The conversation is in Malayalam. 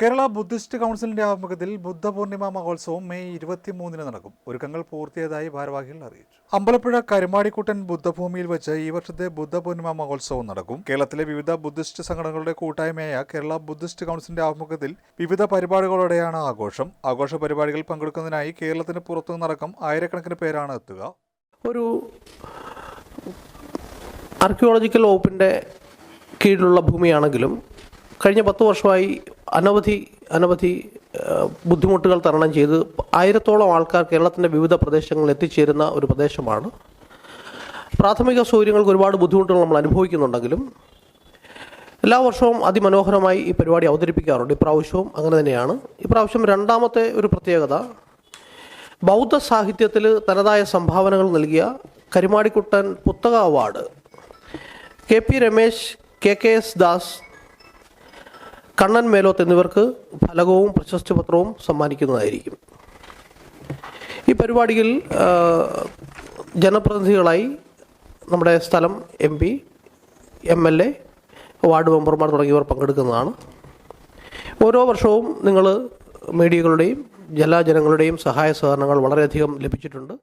കേരള ബുദ്ധിസ്റ്റ് കൗൺസിലിന്റെ ആഭിമുഖ്യത്തിൽ ബുദ്ധപൂർണിമ മഹോത്സവം മെയ് ഇരുപത്തിമൂന്നിന് നടക്കും. ഒരുക്കങ്ങൾ പൂർത്തിയായതായി ഭാരവാഹികൾ അറിയിച്ചു. അമ്പലപ്പുഴ കരുമാടിക്കുട്ടൻ ബുദ്ധഭൂമിയിൽ വെച്ച് ഈ വർഷത്തെ ബുദ്ധപൂർണിമ മഹോത്സവം നടക്കും. കേരളത്തിലെ വിവിധ ബുദ്ധിസ്റ്റ് സംഘടനകളുടെ കൂട്ടായ്മയായ കേരള ബുദ്ധിസ്റ്റ് കൗൺസിലിന്റെ ആഭിമുഖ്യത്തിൽ വിവിധ പരിപാടികളോടെയാണ് ആഘോഷം. ആഘോഷ പരിപാടികളിൽ പങ്കെടുക്കുന്നതിനായി കേരളത്തിന് പുറത്തുനിന്നടക്കം ആയിരക്കണക്കിന് പേരാണ് എത്തുക. ഒരു ആർക്കിയോളജിക്കൽ വകുപ്പിന്റെ കീഴിലുള്ള ഭൂമിയാണെങ്കിലും കഴിഞ്ഞ പത്ത് വർഷമായി അനവധി അനവധി ബുദ്ധിമുട്ടുകൾ തരണം ചെയ്ത് ആയിരത്തോളം ആൾക്കാർ കേരളത്തിന്റെ വിവിധ പ്രദേശങ്ങളിൽ എത്തിച്ചേരുന്ന ഒരു പ്രദേശമാണ്. പ്രാഥമിക സൗകര്യങ്ങൾക്ക് ഒരുപാട് ബുദ്ധിമുട്ടുകൾ നമ്മൾ അനുഭവിക്കുന്നുണ്ടെങ്കിലും എല്ലാ വർഷവും അതിമനോഹരമായി ഈ പരിപാടി അവതരിപ്പിക്കാറുണ്ട്. ഇപ്രാവശ്യവും അങ്ങനെ തന്നെയാണ്. ഇപ്രാവശ്യം രണ്ടാമത്തെ ഒരു പ്രത്യേകത ബൗദ്ധ സാഹിത്യത്തിൽ തനതായ സംഭാവനകൾ നൽകിയ കരിമാടിക്കുട്ടൻ പുസ്തക award. K P Ramesh K K S Das Kannan Meloth എന്നിവർക്ക് ഫലകവും പ്രശസ്തി പത്രവും സമ്മാനിക്കുന്നതായിരിക്കും. ഈ പരിപാടിയിൽ ജനപ്രതിനിധികളായി നമ്മുടെ സ്ഥലം M P M L A ward മെമ്പർമാർ തുടങ്ങിയവർ പങ്കെടുക്കുന്നതാണ്. ഓരോ വർഷവും നിങ്ങൾ മീഡിയകളുടെയും ജനങ്ങളുടെയും സഹായ സഹകരണങ്ങൾ വളരെയധികം ലഭിച്ചിട്ടുണ്ട്.